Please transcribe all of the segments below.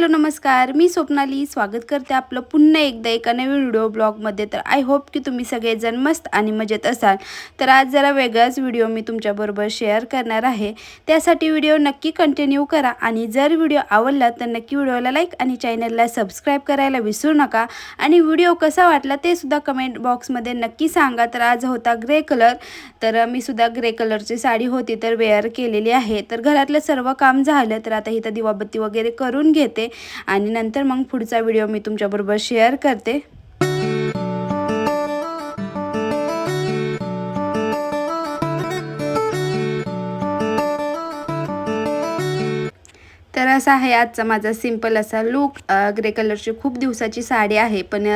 Hello नमस्कार. मी स्वप्नाली. स्वागत करते आपलं पुन्हा एकदा एका नवीन व्हिडिओ ब्लॉगमध्ये. तर आय होप की तुम्ही सगळेजण मस्त आणि मजेत असाल. तर आज जरा वेगळाच व्हिडिओ मी तुमच्याबरोबर शेअर करणार आहे. त्यासाठी व्हिडिओ नक्की कंटिन्यू करा आणि जर व्हिडिओ आवडला तर नक्की व्हिडिओला लाईक आणि चॅनलला सबस्क्राईब करायला विसरू नका. आणि व्हिडिओ कसा वाटला ते सुद्धा कमेंट बॉक्समध्ये नक्की सांगा. तर आज होता ग्रे कलर तर मी सुद्धा ग्रे कलरची साडी होती तर वेअर केलेली आहे. तर घरातलं सर्व काम झालं तर आता इथं दिवाबत्ती वगैरे करून घेते. आणि नंतर मग पुढचा व्हिडिओ मी तुमच्याबरोबर शेअर करते. असा आहे आजचा माझा सिंपल असा लुक. ग्रे कलरची खूप दिवसाची साडी आहे पण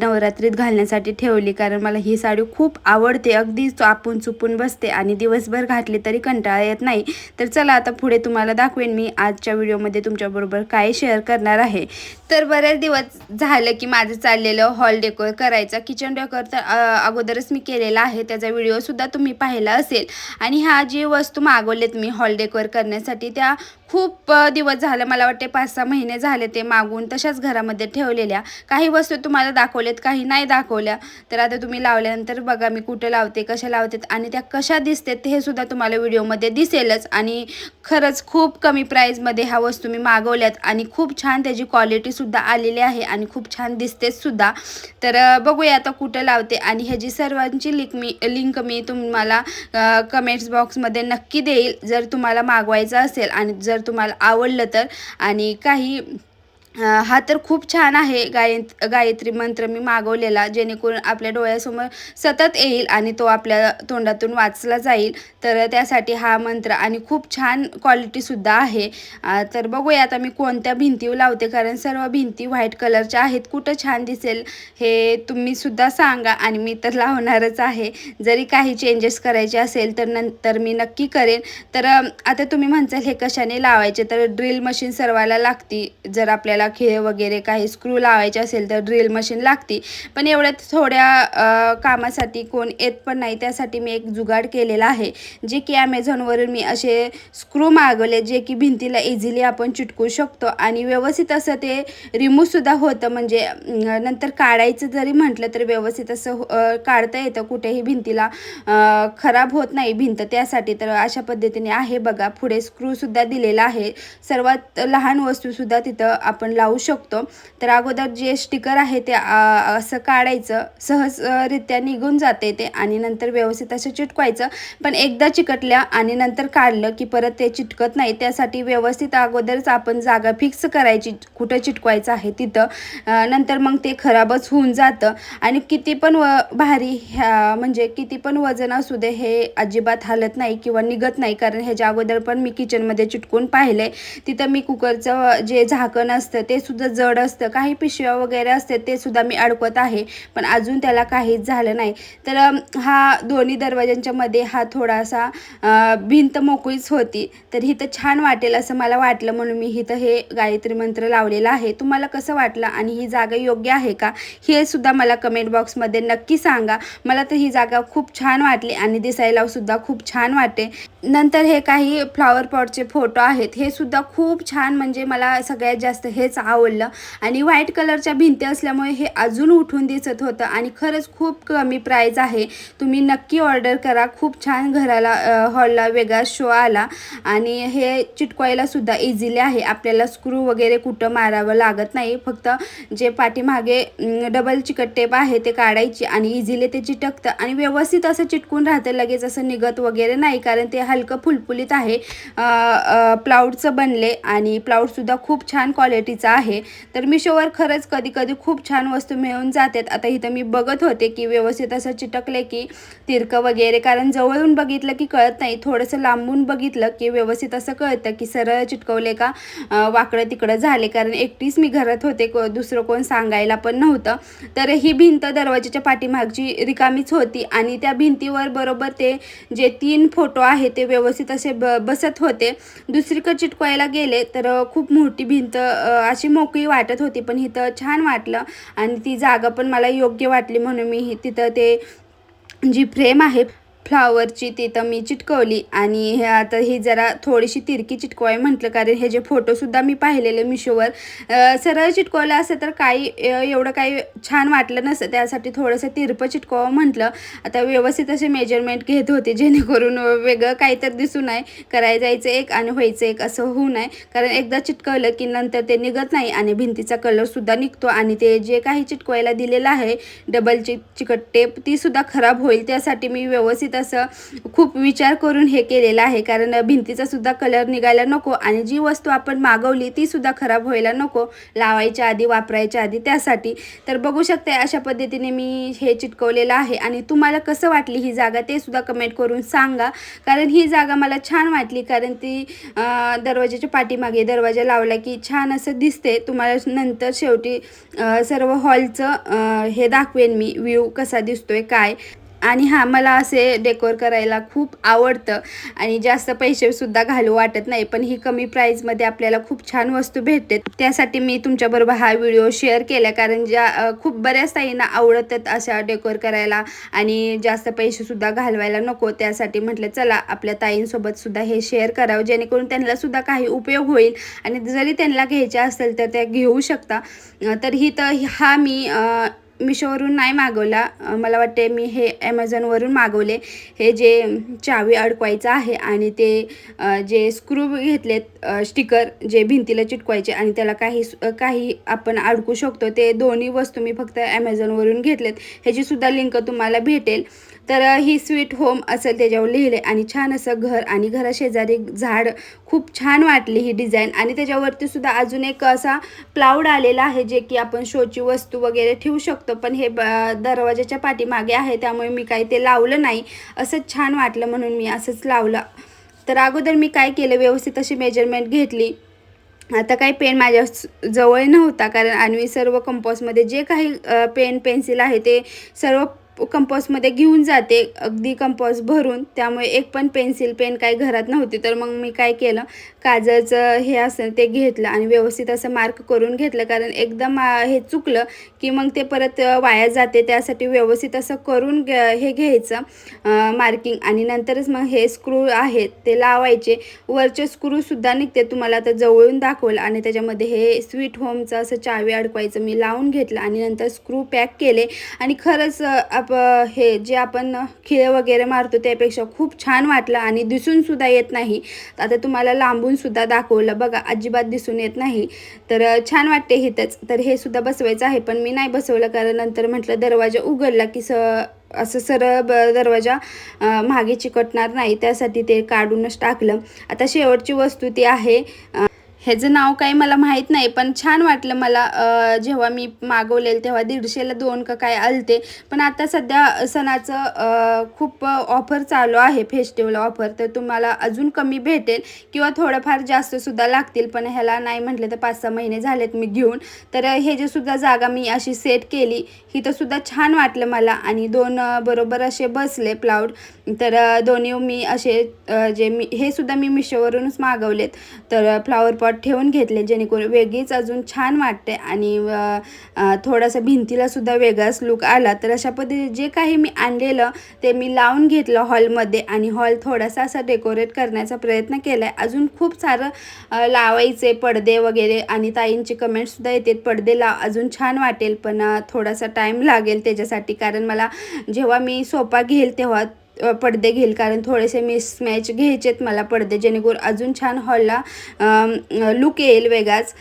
नवरात्रीत घालण्यासाठी ठेवली कारण मला ही साडी खूप आवडते. अगदी चापून चुपून बसते आणि दिवसभर घातली तरी कंटाळा येत नाही. तर चला आता पुढे तुम्हाला दाखवेन मी आजच्या व्हिडिओमध्ये तुमच्याबरोबर काय शेअर करणार आहे. तर बरेच दिवस झालं की माझं चाललेलं हॉल डेकोर करायचा. किचन डेकोर तर अगोदरच मी केलेला आहे. त्याचा व्हिडिओसुद्धा तुम्ही पाहिला असेल. आणि ह्या जी वस्तू मागवलेत मी हॉल डेकोर करण्यासाठी त्या खूप दिवस झालं. मला वाटते पाच सहा महिने झाले ते मागून तशाच घरामध्ये ठेवलेल्या. काही वस्तू तुम्हाला दाखवलेत काही नाही दाखवल्या. तर आता तुम्ही लावल्यानंतर बघा मी कुठं लावते कशा लावते आणि त्या कशा दिसतात हे सुद्धा तुम्हाला व्हिडिओमध्ये दिसेलच. आणि खरंच खूप कमी प्राईजमध्ये ह्या वस्तू मी मागवल्यात आणि खूप छान त्याची क्वालिटी सुद्धा आलेली आहे आणि खूप छान दिसते सुद्धा. तर बघूया आता कुठं लावते आणि ह्याची सर्वांची लिंक मी लिंक मी तुम्हाला कमेंट्स बॉक्समध्ये नक्की देईल. जर तुम्हाला मागवायचं असेल आणि जर तुम्हाला आवडलं तर. आणि काही हा तर खूप छान आहे गाय गायत्री मंत्र मी मागवलेला जेणेकरून आपल्या डोळ्यासमोर सतत येईल आणि तो आपल्या तोंडातून वाचला जाईल. तर त्यासाठी हा मंत्र आणि खूप छान क्वालिटीसुद्धा आहे. तर बघूया आता मी कोणत्या भिंतीवर लावते कारण सर्व भिंती व्हाईट कलरच्या आहेत. कुठं छान दिसेल हे तुम्हीसुद्धा सांगा आणि मी तर लावणारच आहे. जरी काही चेंजेस करायचे असेल तर नंतर मी नक्की करेन. तर आता तुम्ही म्हणचाल हे कशाने लावायचे? तर ड्रिल मशीन सर्वाला लागती जर आपल्याला खेळ वगैरे काही स्क्रू लावायचे असेल तर ड्रिल मशीन लागते. पण एवढ्यात थोड्या कामासाठी कोण येत पण नाही. त्यासाठी मी एक जुगाड केलेला आहे. जे की ॲमेझॉनवरून मी असे स्क्रू मागवले जे की भिंतीला इझिली आपण चिटकू शकतो. आणि व्यवस्थित असं ते रिमूव्हसुद्धा होतं. म्हणजे नंतर काढायचं जरी म्हटलं तर व्यवस्थित असं हो, काढता येतं. कुठेही भिंतीला खराब होत नाही भिंत. त्यासाठी तर अशा पद्धतीने आहे बघा. पुढे स्क्रूसुद्धा दिलेला आहे. सर्वात लहान वस्तूसुद्धा तिथं आपण लावू शकतो. तर अगोदर जे स्टिकर आहे ते असं काढायचं. सहजरित्या निघून जाते ते आणि नंतर व्यवस्थित असं चिटकवायचं. पण एकदा चिकटल्या आणि नंतर काढलं की परत ते चिटकत नाही. त्यासाठी व्यवस्थित अगोदरच आपण जागा फिक्स करायची. कुठं चिटकवायचं आहे तिथं. नंतर मग ते खराबच होऊन जातं. आणि किती पण व भारी ह्या म्हणजे किती पण वजन असू दे हे अजिबात हालत नाही किंवा निघत नाही. कारण ह्याच्या अगोदर पण मी किचनमध्ये चिटकून पाहिले. तिथं मी कुकरचं जे झाकण असतं ते सुद्धा जड असतं. काही पिशव्या वगैरे असते ते सुद्धा मी अडकवत आहे. पण अजून त्याला काहीच झालं नाही. तर हा दोन्ही दरवाज्यांच्या मध्ये हा थोडासा भिंत मोकळीच होती. तर इथं छान वाटेल असं मला वाटलं. म्हणून मी इथं हे गायत्री मंत्र लावलेलं आहे. तुम्हाला कसं वाटलं आणि ही जागा योग्य आहे का? हे सुद्धा मला कमेंट बॉक्समध्ये नक्की सांगा. मला तर ही जागा खूप छान वाटली आणि दिसायला सुद्धा खूप छान वाटते. नंतर हे काही फ्लॉवर पॉटचे फोटो आहेत. हे सुद्धा खूप छान म्हणजे मला सगळ्यात जास्त हेच आवडलं. आणि व्हाईट कलरच्या भिंती असल्यामुळे हे अजून उठून दिसत होतं. आणि खरंच खूप कमी प्राईज आहे. तुम्ही नक्की ऑर्डर करा. खूप छान घराला हॉलला वेगळा शो आला. आणि हे चिटकवायला सुद्धा इझिली आहे. आपल्याला स्क्रू वगैरे कुठं मारावं लागत नाही. फक्त जे पाठीमागे डबल चिकट टेप आहे ते काढायची आणि इझिली ते चिटकतं. आणि व्यवस्थित असं चिटकून राहतं. लगेच असं निघत वगैरे नाही. कारण ते हलकं फुलफुलीत आहे. प्लाऊडचं बनले. आणि प्लाऊडसुद्धा खूप छान क्वालिटी क्वालिटीचा आहे. तर मिशोवर खरंच कधी कधी खूप छान वस्तू मिळून जातात. आता इथं मी बघत होते की व्यवस्थित असं चिटकले की तिरकं वगैरे. कारण जवळून बघितलं की कळत नाही. थोडंसं लांबून बघितलं की व्यवस्थित असं कळतं की सरळ चिटकवले का वाकडं तिकडं झाले. कारण एकटीच मी घरात होते. को दुसरं कोण सांगायला पण नव्हतं. तर ही भिंत दरवाजाच्या पाठीमागची रिकामीच होती. आणि त्या भिंतीवर बरोबर ते जे तीन फोटो आहे ते व्यवस्थित असे ब बसत होते. दुसरीकडे चिटकवायला गेले तर खूप मोठी भिंत अशी मोकळी वाटत होती पण इथं छान वाटलं आणि ती जागा पण मला योग्य वाटली म्हणून मी तिथं ते जी फ्रेम आहे फ्लावरची तिथं मी चिटकवली. आणि हे आता ही जरा थोडीशी तिरकी चिटकवाय म्हटलं कारण हे जे फोटोसुद्धा मी पाहिलेले मिशोवर सरळ चिटकवलं असं तर काही एवढं काही छान वाटलं नसतं. त्यासाठी थोडंसं तिरपं चिटकवावं म्हटलं. आता व्यवस्थित असे मेजरमेंट घेत होते जेणेकरून वेगळं काही तर दिसू नये. करायला जायचं एक आणि व्हायचं एक असं होऊ नये. कारण एकदा चिटकवलं की नंतर ते निघत नाही आणि भिंतीचा कलरसुद्धा निघतो आणि ते जे काही चिटकवायला दिलेलं आहे डबल चिक चिकट टेप तीसुद्धा खराब होईल. त्यासाठी मी व्यवस्थित तसं खूप विचार करून हे केलेलं आहे. कारण भिंतीचा सुद्धा कलर निघायला नको आणि जी वस्तू आपण मागवली ती सुद्धा खराब व्हायला नको. लावायच्या आधी वापरायच्या आधी त्यासाठी. तर बघू शकते अशा पद्धतीने मी हे चिटकवलेलं आहे. आणि तुम्हाला कसं वाटली ही जागा ते सुद्धा कमेंट करून सांगा. कारण ही जागा मला छान वाटली. कारण ती दरवाजाच्या पाठीमागे दरवाजा लावला की छान असं दिसते. तुम्हाला नंतर शेवटी सर्व हॉलचं हे दाखवेन मी. व्ह्यू कसा दिसतोय काय? आणि हा मला असे डेकोर करायला खूप आवडतं. आणि जास्त पैसेसुद्धा घालू वाटत नाही पण ही कमी प्राईजमध्ये आपल्याला खूप छान वस्तू भेटते. त्यासाठी मी तुमच्याबरोबर हा व्हिडिओ शेअर केला कारण ज्या खूप बऱ्याच ताईंना आवडतात अशा डेकोर करायला. आणि जास्त पैसेसुद्धा घालवायला नको त्यासाठी म्हटलं चला आपल्या ताईंसोबतसुद्धा हे शेअर करावं जेणेकरून त्यांनासुद्धा काही उपयोग होईल. आणि जरी त्यांना घ्यायचे असेल तर त्या घेऊ शकता. तर ही तर हा मी मिशोवरून नाही मागवला. मला वाटते मी हे ॲमेझॉनवरून मागवले. हे जे चावी अडकवायचं आहे आणि ते जे स्क्रू घेतलेत स्टिकर जे भिंतीला चिटकवायचे आणि त्याला काही काही आपण अडकू शकतो ते दोन्ही वस्तू मी फक्त ॲमेझॉनवरून घेतलेत. ह्याची सुद्धा लिंक तुम्हाला भेटेल. तर ही स्वीट होम असेल त्याच्यावर लिहिले आणि छान असं घर आणि घराशेजारी झाड खूप छान वाटली ही डिझाईन. आणि त्याच्यावरती सुद्धा अजून एक असा प्लाउड आलेला आहे जे की आपण शोची वस्तू वगैरे ठेवू शकतो. पण हे ब- दरवाजाच्या पाठीमागे आहे त्यामुळे मी काही ते लावलं नाही. असंच छान वाटलं म्हणून मी असंच लावलं. तर अगोदर मी काय केलं व्यवस्थित अशी मेजरमेंट घेतली. आता काही पेन माझ्या जवळ नव्हता कारण आणि सर्व कंपॉसमध्ये जे काही पेन पेन्सिल आहे ते सर्व कंपॉसमध्ये घेऊन जाते अगदी कंपॉस भरून. त्यामुळे एक पण पेन्सिल पेन काही घरात नव्हती. तर मग मी काय केलं काजळचं हे असेल ते घेतलं आणि व्यवस्थित असं मार्क करून घेतलं. कारण एकदम हे चुकलं की मग ते परत वाया जाते. त्यासाठी व्यवस्थित असं करून हे घ्यायचं मार्किंग आणि नंतरच मग हे स्क्रू आहेत ते लावायचे. वरचे स्क्रूसुद्धा निघते. तुम्हाला आता जवळून दाखवलं आणि त्याच्यामध्ये हे स्वीट होमचं असं चावी अडकवायचं मी लावून घेतलं आणि नंतर स्क्रू पॅक केले. आणि खरंच आप हे जे आपण खिळे वगैरे मारतो त्यापेक्षा खूप छान वाटलं आणि दिसून सुद्धा येत नाही. आता तुम्हाला लांबून सुद्धा दाखवलं बघा अजिबात दिसून येत नाही. तर छान वाटते हिथंच तर हे सुद्धा बसवायचं आहे पण मी नाही बसवलं कारण नंतर म्हटलं दरवाजा उघडला की स असं सरळ ब दरवाजा मागे चिकटणार नाही. त्यासाठी ते काढूनच टाकलं. आता शेवटची वस्तू ती आहे ह्याचं नाव काही मला माहीत नाही पण छान वाटलं मला जेव्हा मी मागवलेलं तेव्हा दीडशेला दोन का काय आलते. पण आता सध्या सणाचं खूप ऑफर चालू आहे फेस्टिवल ऑफर. तर तुम्हाला अजून कमी भेटेल किंवा थोडंफार जास्तसुद्धा लागतील पण ह्याला नाही म्हटलं तर पाच सहा महिने झालेत मी घेऊन. तर हे जे सुद्धा जागा मी अशी सेट केली ही तर सुद्धा छान वाटलं मला. आणि दोन बरोबर असे बसले प्लाउड. तर दोन्ही मी असे जे मी हे सुद्धा मी मिशोवरूनच मागवलेत. तर फ्लावर पॉट ठेवून घेतले जेणेकरून वेगळीच अजून छान वाटते आणि थोडासा भिंतीला सुद्धा वेगळाच लुक आला. तर अशा पद्धतीने जे काही मी आणलेलं ते मी लावून घेतलं हॉलमध्ये आणि हॉल थोडासा असा डेकोरेट करण्याचा प्रयत्न केला आहे अजून खूप सारं लावायचे पडदे वगैरे आणि ताईंचे कमेंट्ससुद्धा येतात. पडदे लाव अजून छान वाटेल पण थोडासा टाईम लागेल त्याच्यासाठी. कारण मला जेव्हा मी सोपा घेईल तेव्हा पडदे घेईल. कारण थोडेसे मिसमॅच घ्यायचेत मला पडदे जेणेकरून अजून छान हॉलला लुक येईल वेगळाच.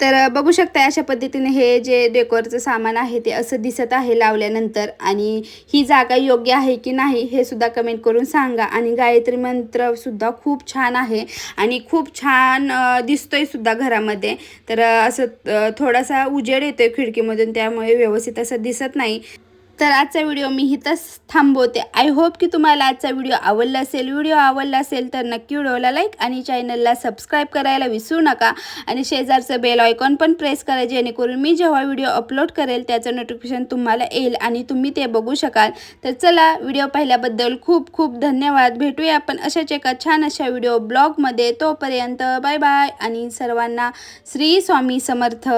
तर बघू शकता अशा पद्धतीने हे जे डेकोरचं सामान आहे ते असं दिसत आहे लावल्यानंतर. आणि ही जागा योग्य आहे की नाही हे सुद्धा कमेंट करून सांगा. आणि गायत्री मंत्रसुद्धा खूप छान आहे. आणि खूप छान दिसतोय सुद्धा घरामध्ये. तर असं थोडासा उजेड येतोय खिडकीमधून. त्यामुळे व्यवस्थित असं दिसत नाही. तर आजचा व्हिडिओ मी इथंच थांबवते. आय होप की तुम्हाला आजचा व्हिडिओ आवडला असेल. व्हिडिओ आवडला असेल तर नक्की व्हिडिओला लाईक आणि चॅनलला सबस्क्राईब करायला विसरू नका. आणि शेजारचं बेल ऑयकॉन पण प्रेस करा जेणेकरून मी जेव्हा व्हिडिओ अपलोड करेल त्याचं नोटिफिकेशन तुम्हाला येईल आणि तुम्ही ते बघू शकाल. तर चला व्हिडिओ पाहिल्याबद्दल खूप खूप धन्यवाद. भेटूया आपण अशाच एका छान अशा व्हिडिओ ब्लॉगमध्ये तोपर्यंत बाय बाय आणि सर्वांना श्री स्वामी समर्थ.